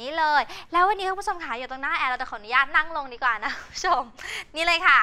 นี่เลย แล้ววันนี้คุณผู้ชมขาอยู่ตรงหน้าแอร์เราจะขออนุญาตนั่งลงดีกว่านะคุณผู้ชม นี่เลยค่ะ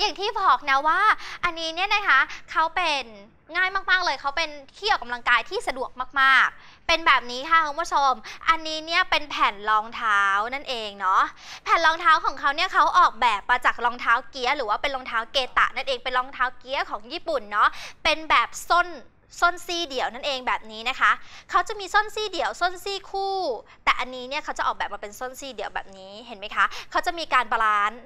อย่างที่บอกนะว่า อันนี้เนี่ยนะคะเขาเป็นง่ายมาก ๆ เลยเขาเป็นที่ออกกำลังกายที่สะดวกมาก ๆ เป็นแบบนี้ค่ะคุณผู้ชม อันนี้เนี่ยเป็นแผ่นรองเท้านั่นเองเนาะ แผ่นรองเท้าของเขาเนี่ยเขาออกแบบมาจากรองเท้าเกียร์หรือว่าเป็นรองเท้าเกตะนั่นเอง เป็นรองเท้าเกียร์ของญี่ปุ่นเนาะ เป็นแบบส้น ส้นซี่เดี่ยวนั่นเองแบบนี้นะคะ เขาจะมีส้นซี่เดี่ยวส้นซี่คู่ แต่อันนี้เนี่ยเขาจะออกแบบมาเป็นส้นซี่เดี่ยวแบบนี้เห็นไหมคะ เขาจะมีการบาลานซ์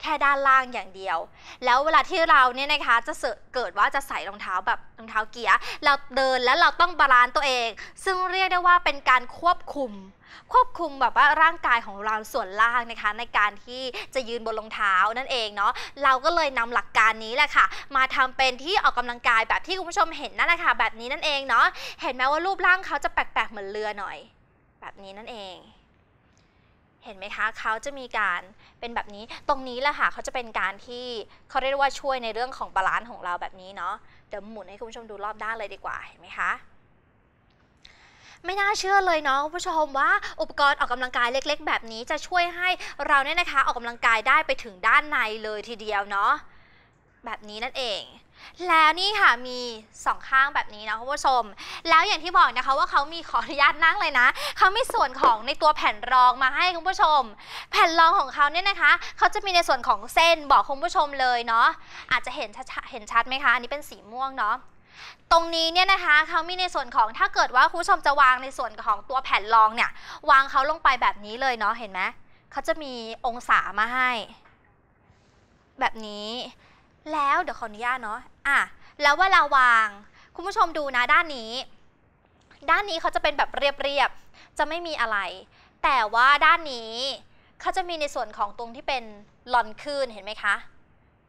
แค่ด้านล่างอย่างเดียว แล้วเวลาที่เราเนี่ยนะคะจะเกิดว่าจะใส่รองเท้าแบบรองเท้าเกียร์ เราเดินแล้วเราต้องบาลานซ์ตัวเอง ซึ่งเรียกได้ว่าเป็นการควบคุม ควบคุมแบบว่าร่างกายของเราส่วนล่างนะคะ ในการที่จะยืนบนรองเท้านั่นเองเนาะเราก็เลยนำหลักการนี้แหละค่ะ มาทำเป็นที่ออกกำลังกายแบบที่คุณผู้ชมเห็นนั่นแหละค่ะแบบนี้นั่นเองเนาะเห็นไหมว่ารูปร่างเขาจะแปลกๆเหมือนเรือหน่อย แบบนี้นั่นเองเห็นไหมคะเขาจะมีการเป็นแบบนี้ตรงนี้แหละค่ะเขาจะเป็นการที่เขาเรียกว่าช่วยในเรื่องของบาลานซ์ของเราแบบนี้เนาะเดี๋ยวหมุนให้คุณผู้ชมดูรอบด้านเลยดีกว่าเห็นไหมคะ ไม่น่าเชื่อเลยเนาะคุณผู้ชมว่าอุปกรณ์ออกกำลังกายเล็ก ๆ แบบนี้จะช่วยให้เราเนี่ยนะคะออกกำลังกายได้ไปถึงด้านในเลยทีเดียวเนาะแบบนี้นั่นเอง แล้วนี่ค่ะมีสองข้างแบบนี้นะคุณผู้ชม แล้วอย่างที่บอกนะคะว่าเขามีขออนุญาตนั่งเลยนะ เขามีส่วนของในตัวแผ่นรองมาให้คุณผู้ชม แผ่นรองของเขาเนี่ยนะคะ เขาจะมีในส่วนของเส้นบอกคุณผู้ชมเลยเนาะ อาจจะเห็นชัดเห็นชัดไหมคะ อันนี้เป็นสีม่วงเนาะ ตรงนี้เนี่ยนะคะเขามีในส่วนของถ้าเกิดว่าคุณผู้ชมจะวางในส่วนของตัวแผ่นรองเนี่ย วางเขาลงไปแบบนี้เลยเนาะเห็นไหมเขาจะมีองศามาให้ แบบนี้ แล้วเดี๋ยวขออนุญาตเนาะอะแล้วเวลาวาง คุณผู้ชมดูนะด้านนี้ ด้านนี้เขาจะเป็นแบบเรียบๆจะไม่มีอะไร แต่ว่าด้านนี้เขาจะมีในส่วนของตรงที่เป็นหลอนขึ้นเห็นไหมคะ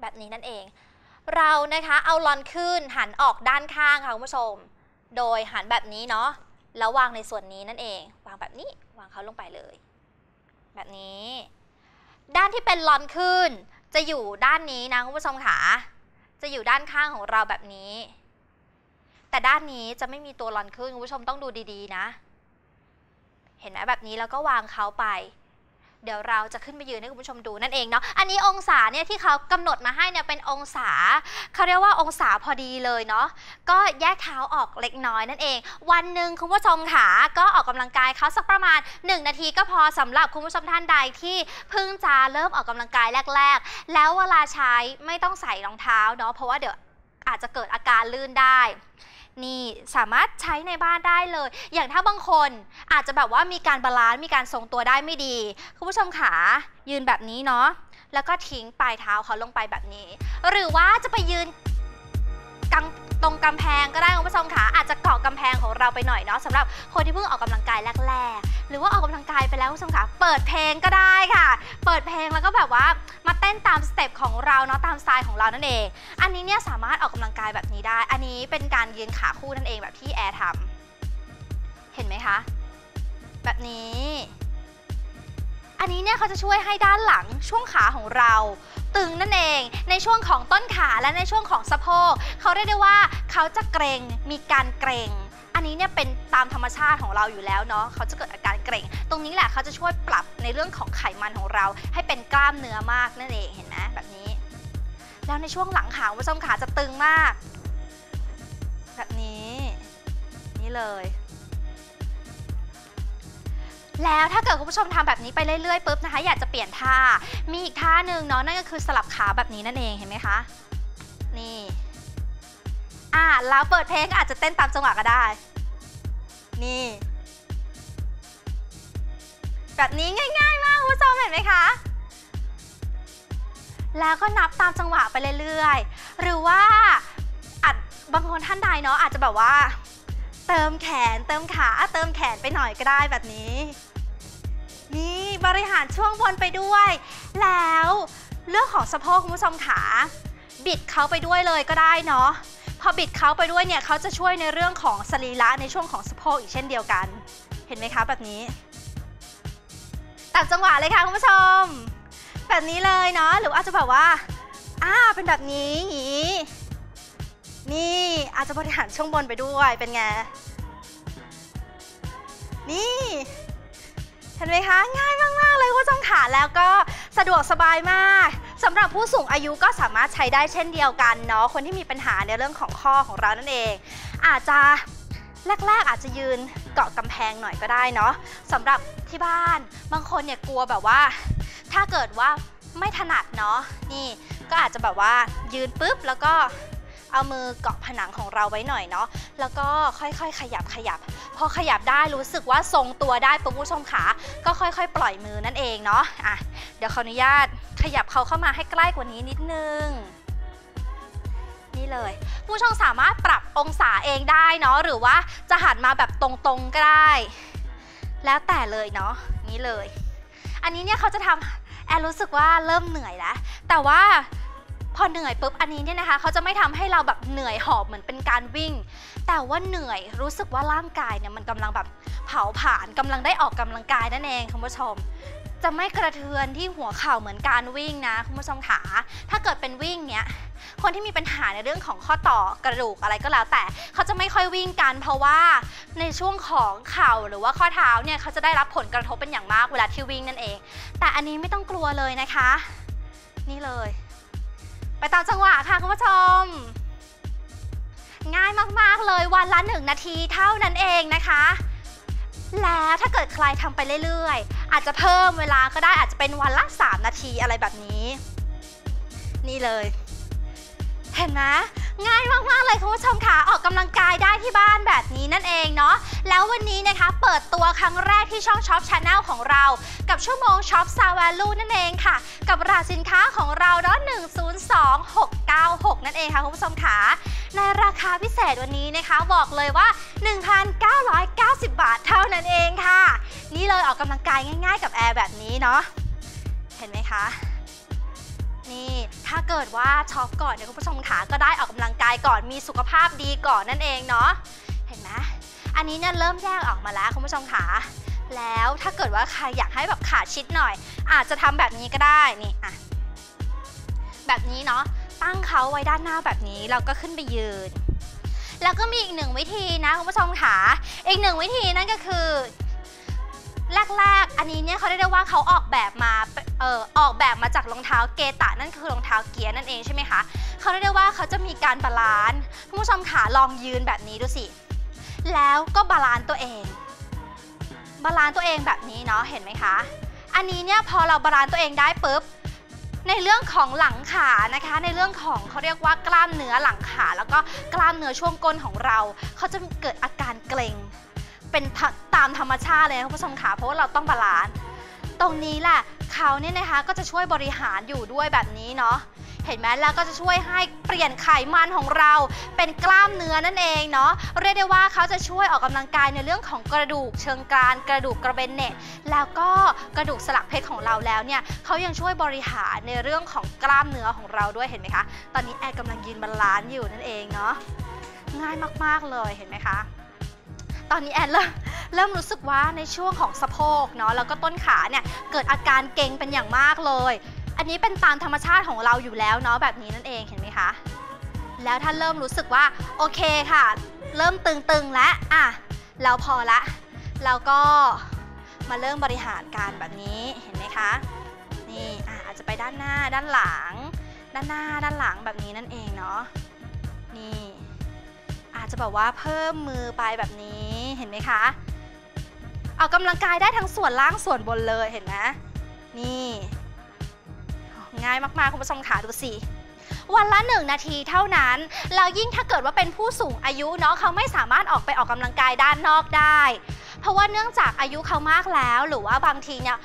แบบนี้นั่นเอง เรานะคะเอาลอนขึ้นหันออกด้านข้างค่ะคุณผู้ชม โดยหันแบบนี้เนาะแล้ววางในส่วนนี้นั่นเอง วางแบบนี้วางเขาลงไปเลย แบบนี้ ด้านที่เป็นลอนขึ้น จะอยู่ด้านนี้นะคุณผู้ชมค่ะจะอยู่ด้านข้างของเราแบบนี้ แต่ด้านนี้จะไม่มีตัวลอนขึ้นคุณผู้ชมต้องดูดีๆนะ เห็นไหมแบบนี้แล้วก็วางเขาไป เดี๋ยวเราจะขึ้นไปยืนให้คุณผู้ชมดูนั่นเองเนาะอันนี้องศาเนี่ยที่เขากำหนดมาให้เนี่ยเป็นองศาเขาเรียกว่าองศาพอดีเลยเนาะก็แยกเท้าออกเล็กน้อยนั่นเอง วันหนึ่งคุณผู้ชมค่ะก็ออกกำลังกายเขาสักประมาณ 1 นาทีก็พอสำหรับคุณผู้ชมท่านใดที่เพิ่งจะเริ่มออกกำลังกายแรก ๆ แล้วเวลาใช้ไม่ต้องใส่รองเท้าเนาะเพราะว่าเดี๋ยวอาจจะเกิดอาการลื่นได้ นี่สามารถใช้ในบ้านได้เลย อย่างถ้าบางคนอาจจะแบบว่ามีการบาลานซ์มีการทรงตัวได้ไม่ดี คุณผู้ชมขายืนแบบนี้เนาะแล้วก็ทิ้งปลายเท้าเขาลงไปแบบนี้ หรือว่าจะไปยืนกาง ตรงกำแพงก็ได้คุณผู้ชมขาอาจจะเกาะกำแพงของเราไปหน่อยเนาะสำหรับคนที่เพิ่งออกกำลังกายแรกๆ หรือว่าออกกำลังกายไปแล้วคุณผู้ชมขาเปิดเพลงก็ได้ค่ะ เปิดเพลงแล้วก็แบบว่ามาเต้นตามสเต็ปของเราเนาะตามสไตล์ของเรานั่นเอง อันนี้เนี่ยสามารถออกกำลังกายแบบนี้ได้ อันนี้เป็นการยืนขาคู่นั่นเองแบบที่แอร์ทำเห็นไหมคะแบบนี้ อันนี้เนี่ยเขาจะช่วยให้ด้านหลังช่วงขาของเรา ตึงนั่นเองในช่วงของต้นขาและในช่วงของสะโพกเขาเรียกได้ว่าเขาจะเกรงมีการเกรงอันนี้เนี่ยเป็นตามธรรมชาติของเราอยู่แล้วเนาะเขาจะเกิดอาการเกรงตรงนี้แหละเขาจะช่วยปรับในเรื่องของไขมันของเรา ให้เป็นกล้ามเนื้อมากนั่นเองเห็นไหมแบบนี้ แล้วในช่วงหลังขาผู้ชมขาจะตึงมาก แบบนี้ นี่เลย แล้วถ้าเกิดคุณผู้ชมทำแบบนี้ไปเรื่อยๆปุ๊บนะคะ อยากจะเปลี่ยนท่า มีอีกท่าหนึ่งเนาะนั่นก็คือสลับขาแบบนี้นั่นเองเห็นไหมคะ นี่อ่าแล้วเปิดเพลงอาจจะเต้นตามจังหวะก็ได้ นี่ แบบนี้ง่าย ๆ มากคุณผู้ชมเห็นไหมคะแล้วก็นับตามจังหวะไปเรื่อยๆ หรือว่าอาจบางคนท่านใดเนาะอาจจะแบบว่า เติมแขนเติมขาเติมแขนไปหน่อยก็ได้แบบนี้ บริหารช่วงบนไปด้วย แล้วเรื่องของสะโพกคุณผู้ชมขาบิดเขาไปด้วยเลยก็ได้เนาะพอบิดเขาไปด้วยเนี่ยเขาจะช่วยในเรื่องของสรีระในช่วงของสะโพกอีกเช่นเดียวกัน เห็นไหมคะแบบนี้ตัดจังหวะเลยค่ะคุณผู้ชม แบบนี้เลยเนาะหรืออาจจะแบบว่าอ่าเป็นแบบนี้นี้นี่อาจจะบริหารช่วงบนไปด้วยเป็นไงนี่ ห็นไหมคะง่ายมาก ๆ เลยคุณผู้ชมค่ะแล้วก็สะดวกสบายมากสำหรับผู้สูงอายุก็สามารถใช้ได้เช่นเดียวกันเนาะคนที่มีปัญหาในเรื่องของข้อของเรานั่นเอง อาจจะแรกๆอาจจะยืนเกาะกำแพงหน่อยก็ได้เนาะสำหรับที่บ้านบางคนเนี่ยกลัวแบบว่า ถ้าเกิดว่าไม่ถนัดเนาะนี่ก็อาจจะแบบว่ายืนปุ๊บแล้วก็ เอามือเกาะผนังของเราไว้หน่อยเนาะแล้วก็ค่อยๆ ขยับขยับ พอขยับได้รู้สึกว่าทรงตัวได้ปุ๊บผู้ชมขาก็ค่อยๆ ปล่อยมือนั่นเองเนาะอะเดี๋ยวขออนุญาตขยับเขาเข้ามาให้ใกล้กว่านี้นิดนึงนี่เลย ผู้ชมสามารถปรับองศาเองได้เนาะหรือว่าจะหันมาแบบตรงๆก็ได้ แล้วแต่เลยเนาะนี่เลย อันนี้เนี่ยเขาจะทำแอนรู้สึกว่าเริ่มเหนื่อยแล้วแต่ว่า อเหนื่อยปุ๊บอันนี้เนี่ยนะคะเขาจะไม่ทำให้เราแบบเหนื่อยหอบเหมือนเป็นการวิ่ง แต่ว่าเหนื่อยรู้สึกว่าร่างกายเนี่ยมันกำลังแบบเผาผลาญกำลังได้ออกกำลังกายนั่นเองคุณผู้ชม จะไม่กระเทือนที่หัวเข่าเหมือนการวิ่งนะคุณผู้ชมขาถ้าเกิดเป็นวิ่งเนี่ยคนที่มีปัญหาในเรื่องของข้อต่อกระดูกอะไรก็แล้วแต่เขาจะไม่ค่อยวิ่งกันเพราะว่าในช่วงของเข่าหรือว่าข้อเท้าเนี่ยเขาจะได้รับผลกระทบเป็นอย่างมากเวลาที่วิ่งนั่นเอง แต่อันนี้ไม่ต้องกลัวเลยนะคะ นี่เลย ไปตามจังหวะค่ะคุณผู้ชม ง่ายมากๆเลยวันละหนึ่งนาทีเท่านั้นเองนะคะ แล้วถ้าเกิดใครทำไปเรื่อยๆ อาจจะเพิ่มเวลาก็ได้อาจจะเป็นวันละ 3 นาทีอะไรแบบนี้ นี่เลย เห็นไหมง่ายมากๆเลยคุณผู้ชมค่ะออกกำลังกายได้ที่บ้านแบบนี้นั่นเองเนาะแล้ววันนี้นะคะเปิดตัวครั้งแรกที่ช่องช็อปชาแนลของเรา กับชั่วโมงช็อปซาวาลูนั่นเองค่ะ กับรหัสสินค้าของเราเนาะ102696 นั่นเองค่ะคุณผู้ชมค่ะในราคาพิเศษวันนี้นะคะบอกเลยว่า 1,990 บาทเท่านั้นเองค่ะ นี่เลยออกกำลังกายง่าย ๆ กับแอร์แบบนี้เนาะเห็นไหมคะ นี่ถ้าเกิดว่าช็อปก่อนเนี่ยคุณผู้ชมขาก็ได้ออกกำลังกายก่อนมีสุขภาพดีก่อนนั่นเองเนาะเห็นไหมอันนี้เนี่ยเริ่มแยกออกมาแล้วคุณผู้ชมขาแล้วถ้าเกิดว่าใครอยากให้แบบขาชิดหน่อย อาจจะทำแบบนี้ก็ได้นี่อะแบบนี้เนาะตั้งเขาไว้ด้านหน้าแบบนี้เราก็ขึ้นไปยืน แล้วก็มีอีกหนึ่งวิธีนะคุณผู้ชมขาอีกหนึ่งวิธีนั่นก็คือ แรกๆ อันนี้เนี่ยเขาเรียกได้ว่าเขาออกแบบมาเออออกแบบมาจากรองเท้าเกตะนั่นคือรองเท้าเกียร์นั่นเองใช่ไหมคะเขาเรียกได้ว่าเขาจะมีการบาลานซ์คุณผู้ชมขาลองยืนแบบนี้ดูสิ แล้วก็บาลานซ์ตัวเอง บาลานซ์ตัวเองแบบนี้เนาะเห็นไหมคะ อันนี้เนี่ยพอเราบาลานซ์ตัวเองได้ปุ๊บในเรื่องของหลังขานะคะ ในเรื่องของเขาเรียกว่ากล้ามเนื้อหลังขา แล้วก็กล้ามเนื้อช่วงก้นของเรา เขาจะเกิดอาการเกร็ง เป็นตามธรรมชาติเลยนะคุณผู้ชมค่ะเพราะว่าเราต้องบาลานซ์ตรงนี้แหละเขาเนี่ยนะคะก็จะช่วยบริหารอยู่ด้วยแบบนี้เนาะเห็นไหมแล้วก็จะช่วยให้เปลี่ยนไขมันของเราเป็นกล้ามเนื้อนั่นเองเนาะเรียกได้ว่าเขาจะช่วยออกกำลังกายในเรื่องของกระดูกเชิงกรานกระดูกกระเบนเน็ตแล้วก็กระดูกสลักเพชรของเราแล้วเนี่ยเขายังช่วยบริหารในเรื่องของกล้ามเนื้อของเราด้วยเห็นไหมคะ ตอนนี้แอร์กำลังยืนบาลานซ์อยู่นั่นเองเนาะง่ายมากๆเลยเห็นไหมคะ ตอนนี้แอนเริ่มเริ่มรู้สึกว่าในช่วงของสะโพกเนาะแล้วก็ต้นขาเนี่ยเกิดอาการเกร็งเป็นอย่างมากเลย อันนี้เป็นตามธรรมชาติของเราอยู่แล้วเนาะแบบนี้นั่นเองเห็นไหมคะ แล้วถ้าเริ่มรู้สึกว่าโอเคค่ะ เริ่มตึงๆแล้วอะเราพอละเราก็มาเริ่มบริหารการแบบนี้เห็นไหมคะนี่อะอาจจะไปด้านหน้าด้านหลัง ด้านหน้าด้านหลังแบบนี้นั่นเองเนาะนี่ อาจจะแบบว่าเพิ่มมือไปแบบนี้เห็นไหมคะออกกำลังกายได้ทั้งส่วนล่างส่วนบนเลยเห็นไหมนี่ง่ายมากๆคุณผู้ชมขาดูสิวันละ 1 นาทีเท่านั้น แล้วยิ่งถ้าเกิดว่าเป็นผู้สูงอายุเนาะเขาไม่สามารถออกไปออกกำลังกายด้านนอกได้ เพราะว่าเนื่องจากอายุเขามากแล้ว หรือว่าบางทีเนี่ย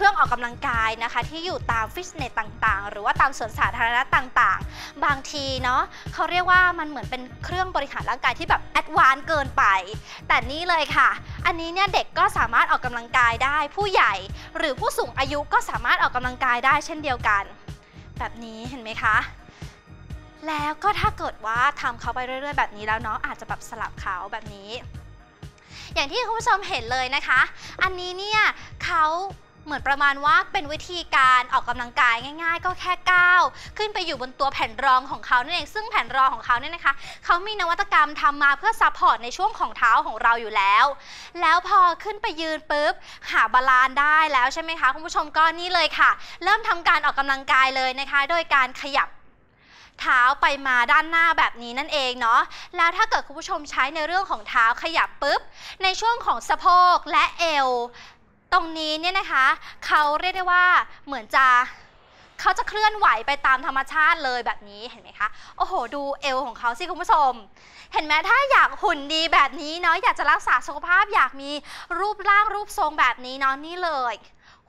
เครื่องออกกำลังกายนะคะ ที่อยู่ตามฟิตเนสต่างๆ หรือว่าตามสวนสาธารณะต่างๆ บางทีเนาะเขาเรียกว่ามันเหมือนเป็นเครื่องบริหารร่างกายที่แบบแอดวานซ์เกินไป แต่นี่เลยค่ะ อันนี้เนี่ยเด็กก็สามารถออกกำลังกายได้ ผู้ใหญ่หรือผู้สูงอายุก็สามารถออกกำลังกายได้เช่นเดียวกัน แบบนี้เห็นไหมคะแล้วก็ถ้าเกิดว่าทำเขาไปเรื่อย ๆ แบบนี้แล้วเนาะอาจจะแบบสลับเขาแบบนี้ อย่างที่คุณผู้ชมเห็นเลยนะคะ อันนี้เนี่ยเขา เหมือนประมาณว่าเป็นวิธีการออกกำลังกายง่าย ๆ ก็แค่ก้าวขึ้นไปอยู่บนตัวแผ่นรองของเขานั่นเองซึ่งแผ่นรองของเขาเนี่ยนะคะเขามีนวัตกรรมทำมาเพื่อซัพพอร์ตในช่วงของเท้าของเราอยู่แล้ว แล้วพอขึ้นไปยืนปุ๊บหาบาลานได้แล้วใช่ไหมคะคุณผู้ชมก็นี่เลยค่ะ เริ่มทำการออกกำลังกายเลยนะคะ โดยการขยับเท้าไปมาด้านหน้าแบบนี้นั่นเองเนาะ แล้วถ้าเกิดคุณผู้ชมใช้ในเรื่องของเท้าขยับปุ๊บ ในช่วงของสะโพกและเอว ตรงนี้เนี่ยนะคะเขาเรียกได้ว่าเหมือนจะเขาจะเคลื่อนไหวไปตามธรรมชาติเลยแบบนี้เห็นไหมคะ โอ้โห ดูเอวของเขาสิคุณผู้ชม เห็นไหมถ้าอยากหุ่นดีแบบนี้เนาะอยากจะรักษาสุขภาพอยากมีรูปร่างรูปทรงแบบนี้เนาะนี่เลย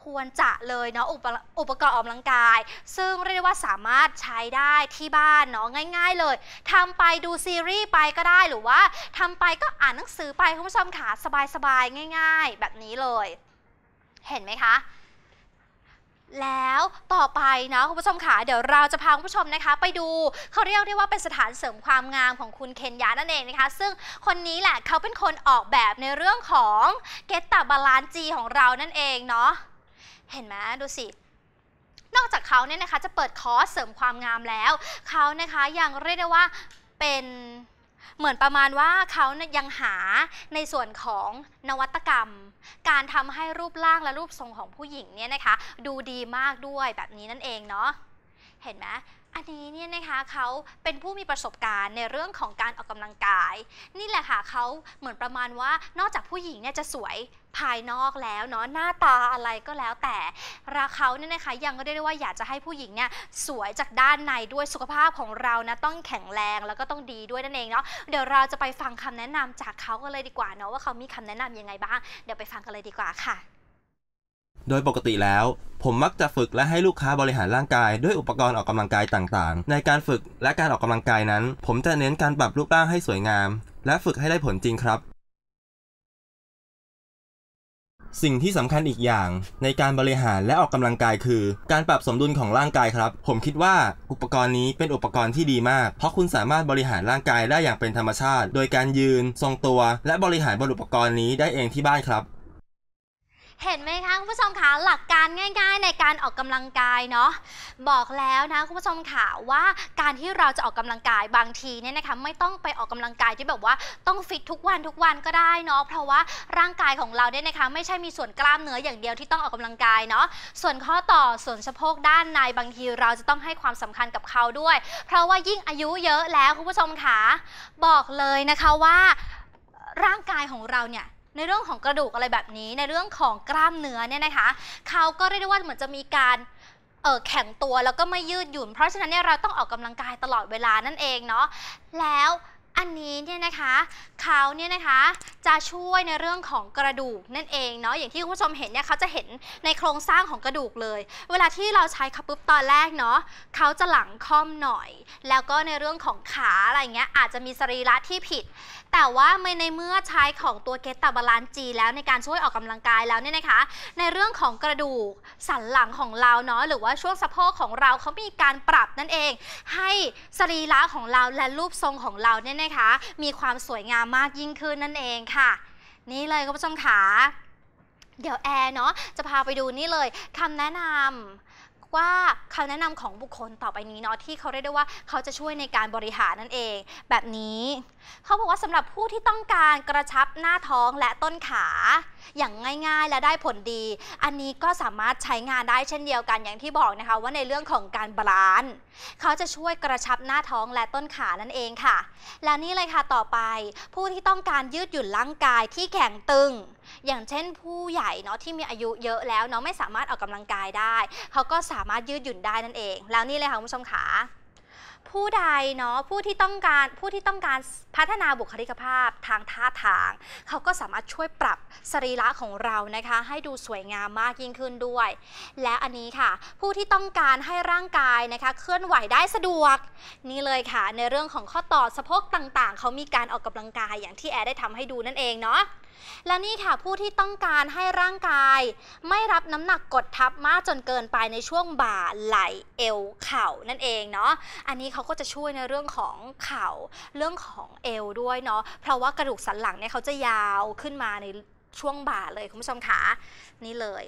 ควรจะเลยเนาะอุปอุปกรณ์ออกกำลังกาย ซึ่งเรียกได้ว่าสามารถใช้ได้ที่บ้านเนาะง่าย ๆ เลยทำไปดูซีรีส์ไปก็ได้หรือว่าทำไปก็อ่านหนังสือไปคุณผู้ชมค่ะสบายๆง่าย ๆ แบบนี้เลย เห็นไหมคะแล้วต่อไปนะคุณผู้ชมค่ะเดี๋ยวเราจะพาคุณผู้ชมนะคะ ไปดูเขาเรียกได้ว่าเป็นสถานเสริมความงามของคุณเคนยานั่นเองนะคะ ซึ่งคนนี้แหละเขาเป็นคนออกแบบในเรื่องของเกตตาบาลานจีของเรานั่นเองเนาะเห็นไหมดูสินอกจากเขาเนี่ยนะคะจะเปิดคอร์สเสริมความงามแล้วเขานะคะยังเรียกได้ว่าเป็น เหมือนประมาณว่าเขายังหาในส่วนของนวัตกรรม การทำให้รูปร่างและรูปทรงของผู้หญิงเนี่ยนะคะ ดูดีมากด้วยแบบนี้นั่นเองเนาะเห็นไหม อันนี้เนี่ยนะคะเขาเป็นผู้มีประสบการณ์ในเรื่องของการออกกำลังกาย นี่แหละค่ะเขาเหมือนประมาณว่านอกจากผู้หญิงเนี่ยจะสวยภายนอกแล้วเนาะหน้าตาอะไรก็แล้วแต่ราเขาเนี่ยนะคะยังเรียกได้ว่าอยากจะให้ผู้หญิงเนี่ยสวยจากด้านในด้วยสุขภาพของเรานะต้องแข็งแรงแล้วก็ต้องดีด้วยนั่นเองเนาะเดี๋ยวเราจะไปฟังคำแนะนำจากเขากันเลยดีกว่าเนาะว่าเขามีคำแนะนำยังไงบ้าง เดี๋ยวไปฟังกันเลยดีกว่าค่ะ โดยปกติแล้ว ผมมักจะฝึกและให้ลูกค้าบริหารร่างกาย ด้วยอุปกรณ์ออกกำลังกายต่างๆ ในการฝึกและการออกกำลังกายนั้น ผมจะเน้นการปรับรูปร่างให้สวยงาม และฝึกให้ได้ผลจริงครับ สิ่งที่สำคัญอีกอย่าง ในการบริหารและออกกำลังกายคือ การปรับสมดุลของร่างกายครับ ผมคิดว่าอุปกรณ์นี้เป็นอุปกรณ์ที่ดีมาก เพราะคุณสามารถบริหารร่างกายได้อย่างเป็นธรรมชาติ โดยการยืน ทรงตัว และบริหารบนอุปกรณ์นี้ได้เองที่บ้านครับ เห็นไหมคะคุณผู้ชมคะหลักการง่าย ๆ ในการออกกำลังกายเนาะบอกแล้วนะคุณผู้ชมค่ะว่าการที่เราจะออกกำลังกายบางทีเนี่ยนะคะไม่ต้องไปออกกำลังกายที่แบบว่าต้องฟิตทุกวันทุกวันก็ได้เนาะเพราะว่าร่างกายของเราเนี่ยนะคะ ไม่ใช่มีส่วนกล้ามเนื้ออย่างเดียวที่ต้องออกกำลังกายเนาะส่วนข้อต่อส่วนสะโพกด้านในบางทีเราจะต้องให้ความสำคัญกับเขาด้วย เพราะว่ายิ่งอายุเยอะแล้วคุณผู้ชมค่ะบอกเลยนะคะว่าร่างกายของเราเนี่ย ในเรื่องของกระดูกอะไรแบบนี้ ในเรื่องของกล้ามเนื้อเนี่ยนะคะเขาก็เรียกได้ว่าเหมือนจะมีการเออแข็งตัวแล้วก็ไม่ยืดหยุ่น เพราะฉะนั้นเนี่ยเราต้องออกกำลังกายตลอดเวลานั่นเองเนาะแล้วอันนี้เนี่ยนะคะ เขาเนี่ยนะคะจะช่วยในเรื่องของกระดูกนั่นเองเนาะอย่างที่คุณผู้ชมเห็นเนี่ยเขาจะเห็นในโครงสร้างของกระดูกเลย เวลาที่เราใช้เขาปุ๊บตอนแรกเนาะเขาจะหลังค่อมหน่อย แล้วก็ในเรื่องของขาอะไรเงี้ยอาจจะมีสรีระที่ผิด แต่ว่าในเมื่อใช้ของตัวเกตตาบาลานจีแล้วในการช่วยออกกำลังกายแล้วเนี่ยนะคะ ในเรื่องของกระดูกสันหลังของเราเนาะหรือว่าช่วงสะโพกของเราเขามีการปรับนั่นเอง ให้สรีระของเราและรูปทรงของเราเนี่ยนะคะ มีความสวยงามมากยิ่งขึ้นนั่นเองค่ะ นี่เลยคุณผู้ชมขาเดี๋ยวแอร์เนาะจะพาไปดูนี่เลยคำแนะนำว่าคำแนะนำของบุคคลต่อไปนี้เนาะที่เขาเรียกได้ว่าเขาจะช่วยในการบริหารนั่นเอง แบบนี้เขาบอกว่าสำหรับผู้ที่ต้องการกระชับหน้าท้องและต้นขา อย่างง่ายๆและได้ผลดี อันนี้ก็สามารถใช้งานได้เช่นเดียวกันอย่างที่บอกนะคะว่าในเรื่องของการบาลานซ์เขาจะช่วยกระชับหน้าท้องและต้นขานั่นเองค่ะ และนี่เลยค่ะต่อไป ผู้ที่ต้องการยืดหยุ่นร่างกายที่แข็งตึง อย่างเช่นผู้ใหญ่เนาะที่มีอายุเยอะแล้วเนาะไม่สามารถออกกำลังกายได้ เขาก็สามารถยืดหยุ่นได้นั่นเอง แล้วนี่เลยค่ะคุณผู้ชมขา ผู้ใดเนาะผู้ที่ต้องการผู้ที่ต้องการพัฒนาบุคลิกภาพทางท่าทาง เขาก็สามารถช่วยปรับสรีระของเรานะคะ ให้ดูสวยงามมากยิ่งขึ้นด้วย และอันนี้ค่ะ ผู้ที่ต้องการให้ร่างกายนะคะ เคลื่อนไหวได้สะดวก นี่เลยค่ะ ในเรื่องของข้อต่อสะโพกต่างๆ เขามีการออกกำลังกายอย่างที่แอร์ได้ทำให้ดูนั่นเองเนาะและนี่ค่ะผู้ที่ต้องการให้ร่างกาย ไม่รับน้ำหนักกดทับมากจนเกินไปในช่วงบ่าไหล่เอวเข่านั่นเองเนาะอันนี้เขาก็จะช่วยในเรื่องของเข่าเรื่องของเอวด้วยเนาะเพราะว่ากระดูกสันหลังเนี่ยเขาจะยาวขึ้นมาในช่วงบ่าเลยคุณผู้ชมคะนี่เลย